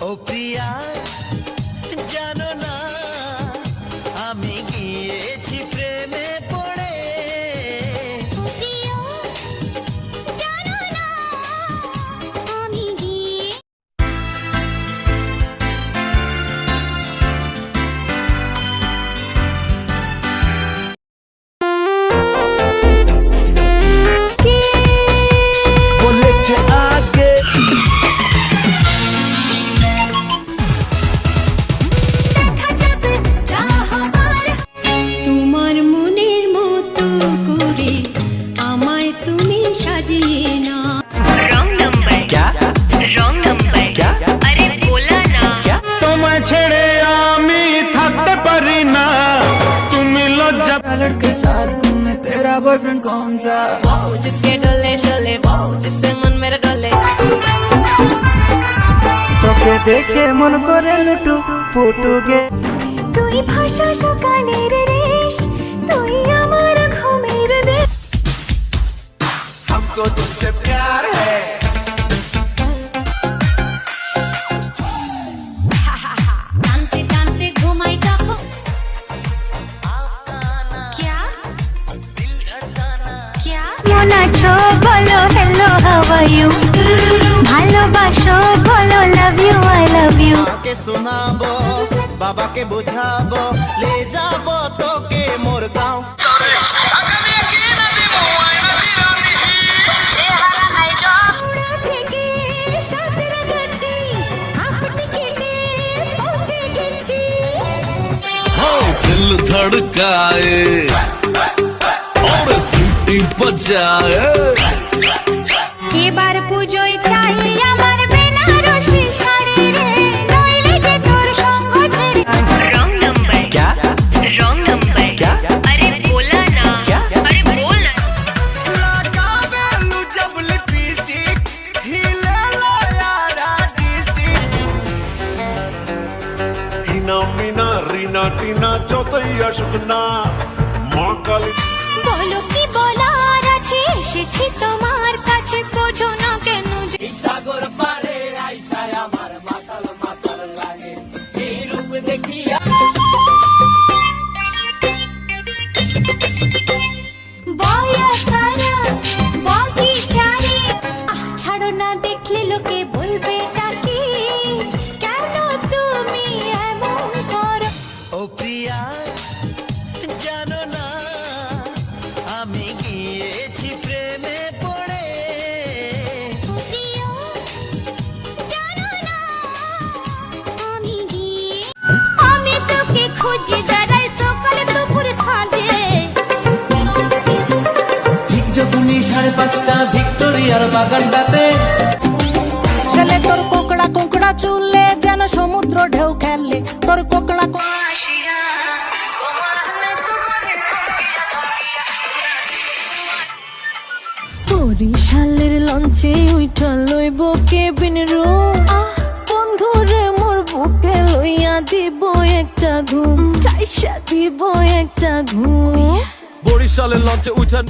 ও প্রিয়া জানো না लड़के साथ घूमे तेरा बॉयफ्रेंड कौन सा वो जिसके डोले शोले वो जिससे मन मेरा डोले তোকে দেখে মন করে লুটু পুটুগে তুই ভাষা সকালের রেশ তুই আমার ঘুমের দেশ हमको तुमसे प्यार है ইউ ভালোবাসো বলো love you I love you মাকে শোনাবো বাবাকে বুঝাবো লে যাবো তোকে মোর গাঁও থেকে সাঁতরে গেছি হাফ টিকেটে পৌঁছে গেছি दिल धड़काए और सीटी बजाए এবার পুজোয় চাই আমার বেনারসি শাড়ি রে নইলে যে তোর সঙ্গ ছেড়ে रॉन्ग नंबर क्या रॉन्ग नंबर क्या अरे बोला ना क्या? अरे बोल ना लगावेलु जब लिपस्टिक हिले लो यारा डिस्ट्रिक्ट হিনা মিনা রিনা টিনা যতই আসুক না মা কালী বলো কি বলার আছে এসেছি তোমার কাছে বোঝো না কেন যে সাগর পারে আইসায় আমার মাতাল মাতাল লাগে। এই রূপ দেখিয়া বয়া সারা বগিচারে আহ, ছাড়ো না দেখলে লোকে বলবে তাকে কেন তুমি এমন করো? ও প্রিয়া জানো না আমি ভিক্টোরিয়ার বাগানটাতে। ছেলে তোর কোকড়া কোকড়া চুলে যেন সমুদ্র ঢেউ খেললে তোর কোকড়া বরিশালের লঞ্চে উইঠা লইব কেবিন রুম। বন্ধু রে মোর বুকে লইয়া দিব একটা ঘুম। চাইসা দিব একটা ঘুম। বরিশালের লঞ্চে উঠা